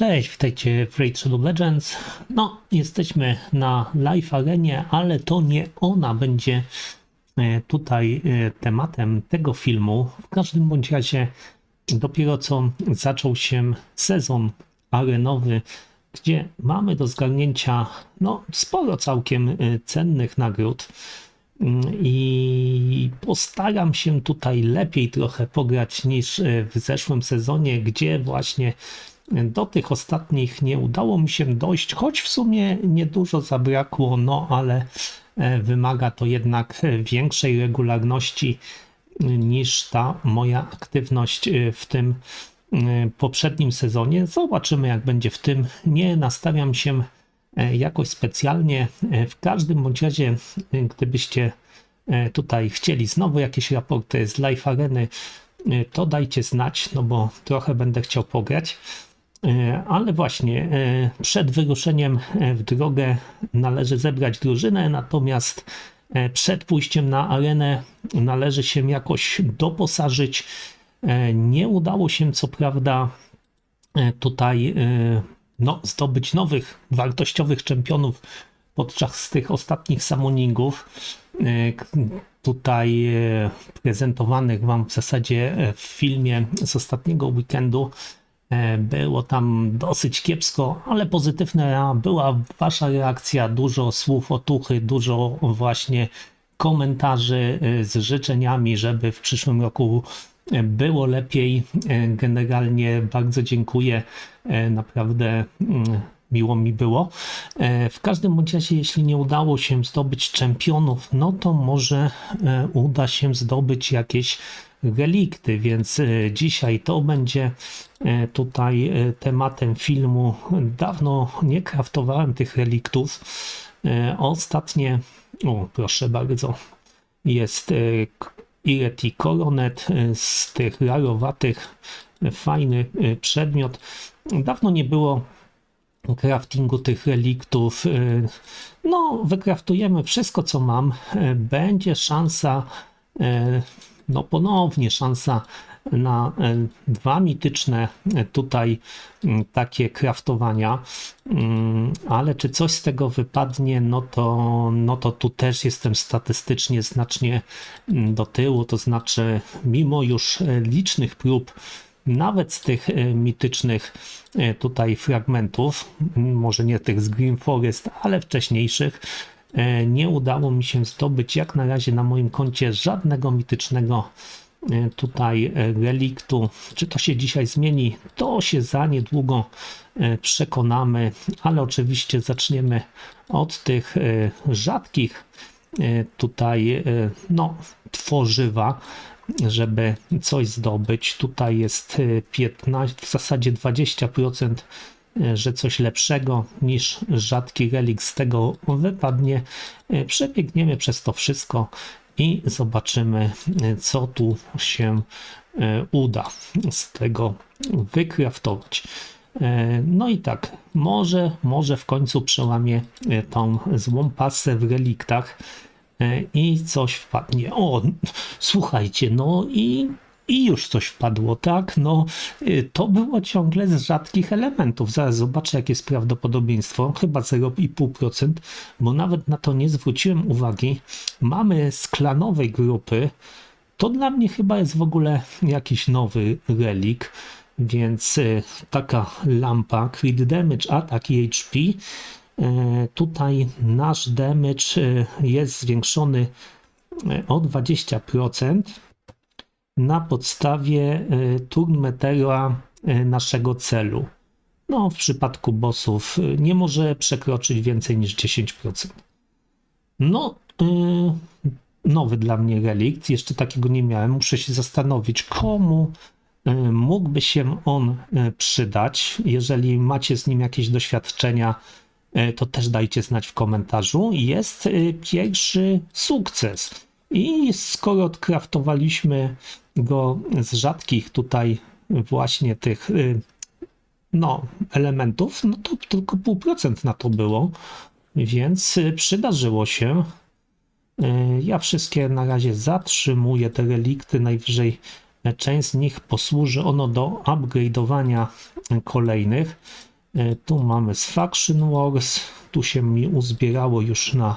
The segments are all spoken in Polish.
Cześć, witajcie w Raid Shadow Legends. No, jesteśmy na live arenie, ale to nie ona będzie e, tutaj e, tematem tego filmu. W każdym bądź razie dopiero co zaczął się sezon arenowy, gdzie mamy do zgarnięcia no, sporo całkiem e, cennych nagród. Mm, I postaram się tutaj lepiej trochę pograć niż w zeszłym sezonie, gdzie właśnie do tych ostatnich nie udało mi się dojść, choć w sumie niedużo zabrakło, no ale e, wymaga to jednak e, większej regularności niż ta moja aktywność e, w tym poprzednim sezonie. Zobaczymy, jak będzie w tym. Nie nastawiam się jakoś specjalnie. W każdym bądź razie, gdybyście tutaj chcieli znowu jakieś raporty z live areny, to dajcie znać, no bo trochę będę chciał pograć. E, Ale właśnie e, przed wyruszeniem e, w drogę należy zebrać drużynę, natomiast przed pójściem na arenę należy się jakoś doposażyć. Nie udało się co prawda tutaj no, zdobyć nowych wartościowych czempionów podczas tych ostatnich summoningów. Tutaj prezentowanych Wam w zasadzie w filmie z ostatniego weekendu. E, Było tam dosyć kiepsko, ale pozytywna była Wasza reakcja. Dużo słów otuchy, dużo właśnie komentarzy e, z życzeniami, żeby w przyszłym roku e, było lepiej. Generalnie bardzo dziękuję. Naprawdę mm, miło mi było. W każdym razie, jeśli nie udało się zdobyć czempionów, no to może uda się zdobyć jakieś relikty, więc dzisiaj to będzie tutaj e, tematem filmu. Dawno nie kraftowałem tych reliktów. E, ostatnie, o proszę bardzo, jest e, Ireti Coronet z tych rarowatych, fajny przedmiot. Dawno nie było craftingu tych reliktów. No, wykraftujemy wszystko, co mam. Będzie szansa, no ponownie szansa na e, dwa mityczne e, tutaj takie kraftowania, mm, ale czy coś z tego wypadnie, no to, no to tu też jestem statystycznie znacznie do tyłu, to znaczy mimo już e, licznych prób, nawet z tych mitycznych tutaj fragmentów, może nie tych z Green Forest, ale wcześniejszych, nie udało mi się zdobyć jak na razie na moim koncie żadnego mitycznego E, tutaj e, reliktu. Czy to się dzisiaj zmieni? To się za niedługo e, przekonamy, ale oczywiście zaczniemy od tych rzadkich tutaj no, tworzywa, żeby coś zdobyć. Tutaj jest 15, w zasadzie 20% że coś lepszego niż rzadki relik z tego wypadnie. Przebiegniemy przez to wszystko i zobaczymy, co tu się e, uda z tego wykraftować. E, no i tak, może, może w końcu przełamie e, tą złą pasę w reliktach i coś wpadnie. O, słuchajcie, no i i już coś wpadło, tak? No, y, to było ciągle z rzadkich elementów. Zaraz zobaczę, jakie jest prawdopodobieństwo. Chyba 0,5%, bo nawet na to nie zwróciłem uwagi. Mamy z klanowej grupy. To dla mnie chyba jest w ogóle jakiś nowy relik. Więc y, taka lampa, crit damage, atak i HP. Y, tutaj nasz damage jest zwiększony o 20% na podstawie e, turn metera e, naszego celu. No, w przypadku bossów e, nie może przekroczyć więcej niż 10%. No, nowy dla mnie relikt, jeszcze takiego nie miałem. Muszę się zastanowić, komu mógłby się on przydać. Jeżeli macie z nim jakieś doświadczenia, to też dajcie znać w komentarzu. Jest pierwszy sukces. I skoro odkraftowaliśmy go z rzadkich tutaj właśnie tych y, no, elementów, no to tylko pół procent na to było, więc y, przydarzyło się. Y, ja wszystkie na razie zatrzymuję, te relikty, najwyżej część z nich posłuży ono do upgrade'owania kolejnych. Tu mamy z Faction Wars. Tu się mi uzbierało już na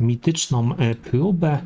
mityczną próbę.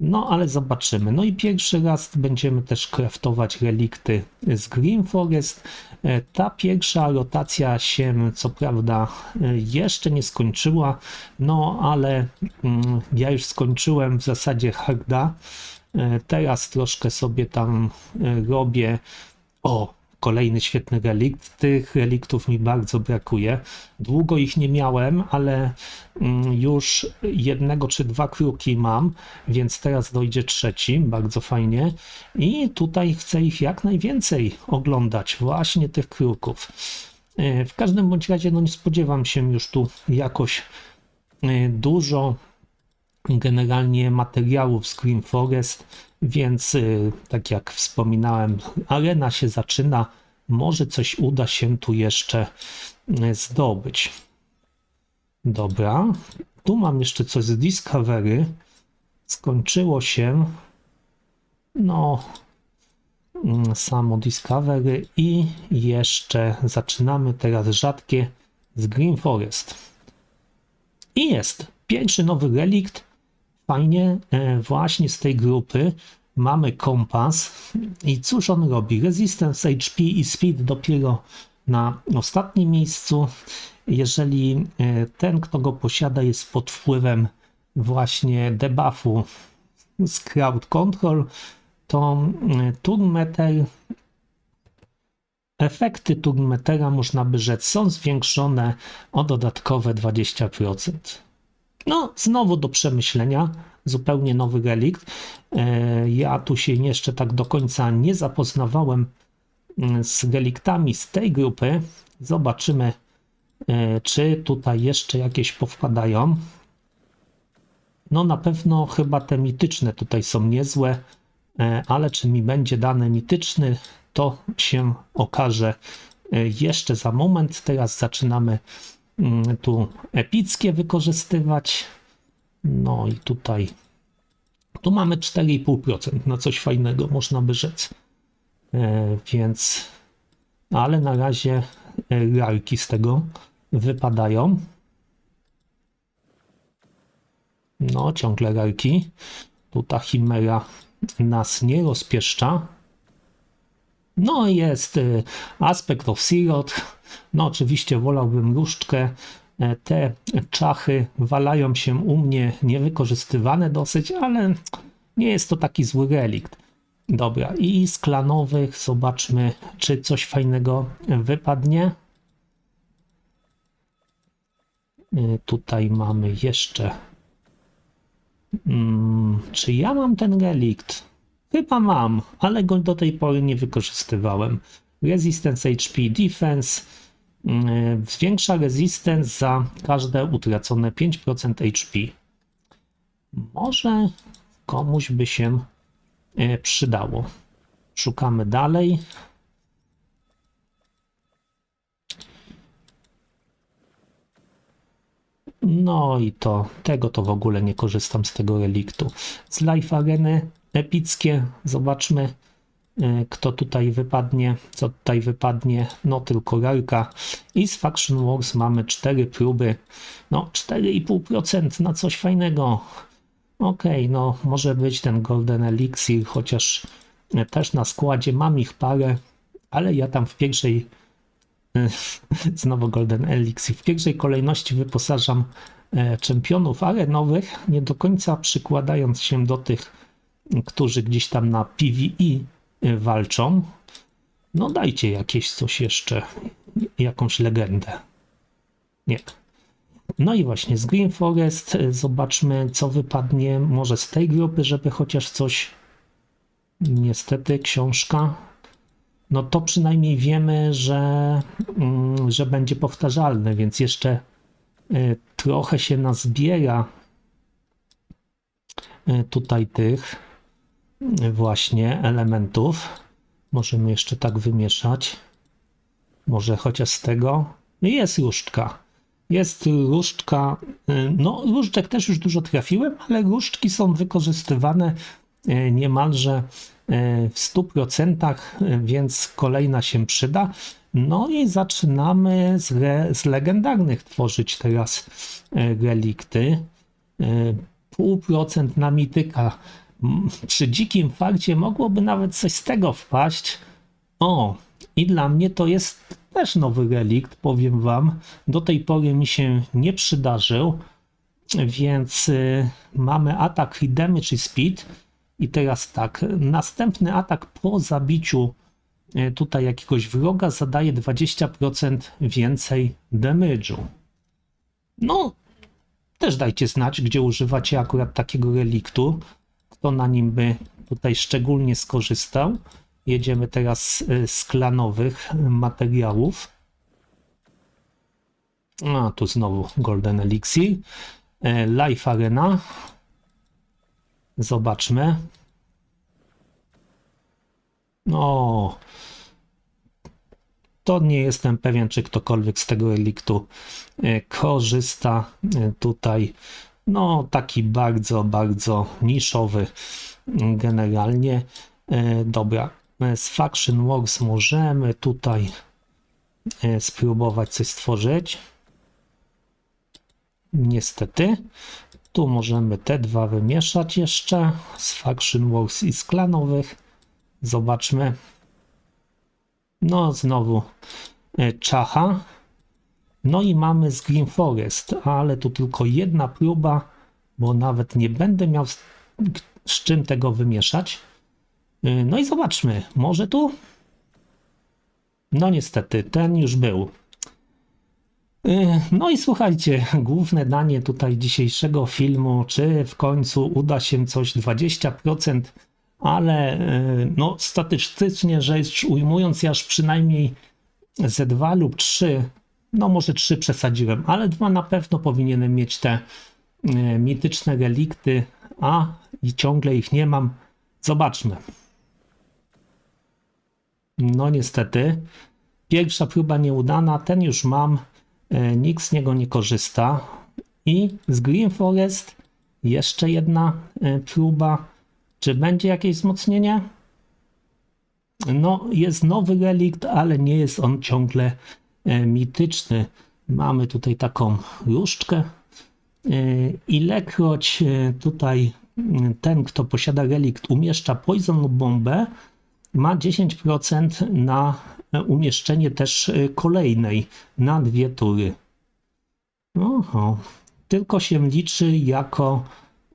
No ale zobaczymy. No i pierwszy raz będziemy też kraftować relikty z Green Forest. E, Ta pierwsza rotacja się co prawda e, jeszcze nie skończyła, no ale mm, ja już skończyłem w zasadzie harda. E, Teraz troszkę sobie tam robię. O, kolejny świetny relikt. Tych reliktów mi bardzo brakuje. Długo ich nie miałem, ale mm, już jednego czy dwa kruki mam, więc teraz dojdzie trzeci. Bardzo fajnie. I tutaj chcę ich jak najwięcej oglądać, właśnie tych kruków. E, W każdym bądź razie, no nie spodziewam się już tu jakoś e, dużo generalnie materiałów Green Forest, więc y, tak jak wspominałem, arena się zaczyna. Może coś uda się tu jeszcze y, zdobyć. Dobra, tu mam jeszcze coś z Discovery. Skończyło się. No, mm, samo Discovery i jeszcze zaczynamy teraz rzadkie z Green Forest. I jest pierwszy nowy relikt. Fajnie, e, właśnie z tej grupy mamy kompas. I cóż on robi? Resistance HP i speed dopiero na ostatnim miejscu. Jeżeli e, ten, kto go posiada, jest pod wpływem właśnie debuffu z crowd control, to e, turn meter Efekty Turnmetera można by rzec są zwiększone o dodatkowe 20%. No, znowu do przemyślenia, zupełnie nowy relikt. E, Ja tu się jeszcze tak do końca nie zapoznawałem mm, z reliktami z tej grupy. Zobaczymy, e, czy tutaj jeszcze jakieś powpadają. No na pewno chyba te mityczne tutaj są niezłe, e, ale czy mi będzie dany mityczny, to się okaże jeszcze za moment. Teraz zaczynamy tu epickie wykorzystywać. No i tutaj tu mamy 4,5% na coś fajnego, można by rzec. E, Więc, ale na razie e, rarki z tego wypadają. No, ciągle rarki. Tu ta chimera nas nie rozpieszcza. No, jest y, aspekt of Sirot. No, oczywiście wolałbym różdżkę. E, Te czachy walają się u mnie niewykorzystywane dosyć, ale nie jest to taki zły relikt. Dobra, i z klanowych zobaczmy, czy coś fajnego wypadnie. Y, Tutaj mamy jeszcze. Mm, czy ja mam ten relikt? Chyba mam, ale go do tej pory nie wykorzystywałem. Resistance HP Defense. mm, Zwiększa resistance za każde utracone 5% HP. Może komuś by się e, przydało. Szukamy dalej. No i to, tego to w ogóle nie korzystam z tego reliktu. Z Life Areny epickie, zobaczmy kto tutaj wypadnie, co tutaj wypadnie, no tylko rarka. I z Faction Wars mamy 4 próby, no 4,5% na coś fajnego. Okej, no może być ten Golden Elixir, chociaż e, też na składzie mam ich parę, ale ja tam w pierwszej Znowu Golden Elixir. W pierwszej kolejności wyposażam czempionów arenowych, nie do końca przykładając się do tych, którzy gdzieś tam na PvE walczą. No dajcie jakieś coś jeszcze, jakąś legendę. Nie. No i właśnie z Green Forest e, zobaczmy co wypadnie może z tej grupy, żeby chociaż coś niestety książka no to przynajmniej wiemy, że, mm, że będzie powtarzalny, więc jeszcze y, trochę się nazbiera y, tutaj tych y, właśnie elementów. Możemy jeszcze tak wymieszać. Może chociaż z tego. Jest różdżka. Jest różdżka. y, No, różdżek też już dużo trafiłem, ale różdżki są wykorzystywane e, niemalże e, w 100%, e, więc kolejna się przyda. No i zaczynamy z, re, z legendarnych tworzyć teraz relikty. Pół procent na mityka. Przy dzikim fakcie mogłoby nawet coś z tego wpaść. O, i dla mnie to jest też nowy relikt, powiem wam. Do tej pory mi się nie przydarzył, więc y, mamy atak i damage i speed. I teraz tak, następny atak po zabiciu y, tutaj jakiegoś wroga zadaje 20% więcej damage'u. No, też dajcie znać, gdzie używacie akurat takiego reliktu. Kto na nim by tutaj szczególnie skorzystał. Jedziemy teraz y, z klanowych materiałów. A, tu znowu Golden Elixir. E, Life Arena. Zobaczmy. No. To nie jestem pewien, czy ktokolwiek z tego reliktu korzysta. Tutaj, no, taki bardzo, bardzo niszowy generalnie. E, Dobra, E, z Faction Works możemy tutaj e, spróbować coś stworzyć. Niestety. Tu możemy te dwa wymieszać jeszcze z Faction Wars i z klanowych. Zobaczmy. No, znowu czacha. No i mamy z Green Forest, ale tu tylko jedna próba, bo nawet nie będę miał z, z czym tego wymieszać. E, No i zobaczmy, może tu? No niestety, ten już był. Yy, No i słuchajcie, główne danie tutaj dzisiejszego filmu, czy w końcu uda się coś 20%, ale yy, no statystycznie rzecz ujmując, ja przynajmniej ze dwa lub trzy, no może trzy przesadziłem, ale dwa na pewno powinienem mieć te yy, mityczne relikty, a i ciągle ich nie mam. Zobaczmy. No niestety. Pierwsza próba nieudana, ten już mam. E, Nikt z niego nie korzysta. I z Green Forest jeszcze jedna e, próba. Czy będzie jakieś wzmocnienie? No, jest nowy relikt, ale nie jest on ciągle e, mityczny. Mamy tutaj taką różdżkę. E, Ilekroć e, tutaj mm, ten, kto posiada relikt, umieszcza poison lub bombę, ma 10% na e, umieszczenie też e, kolejnej na dwie tury. Oho. Tylko się liczy jako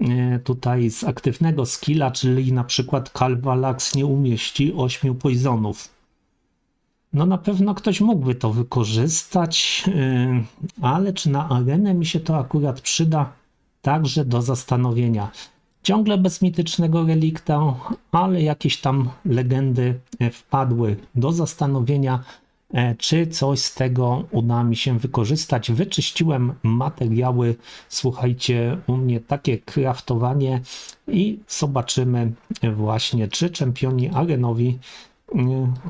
e, tutaj z aktywnego skilla, czyli na przykład Calvalax nie umieści 8 poisonów. No na pewno ktoś mógłby to wykorzystać, e, ale czy na arenę mi się to akurat przyda? Także do zastanowienia. Ciągle bez mitycznego relikta, ale jakieś tam legendy e, wpadły do zastanowienia, e, czy coś z tego uda mi się wykorzystać. Wyczyściłem materiały, słuchajcie, u mnie takie kraftowanie i zobaczymy właśnie, czy czempioni arenowi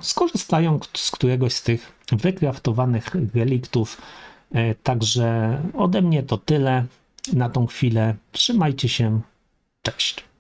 skorzystają z któregoś z tych wykraftowanych reliktów. E, Także ode mnie to tyle na tą chwilę. Trzymajcie się. Cześć.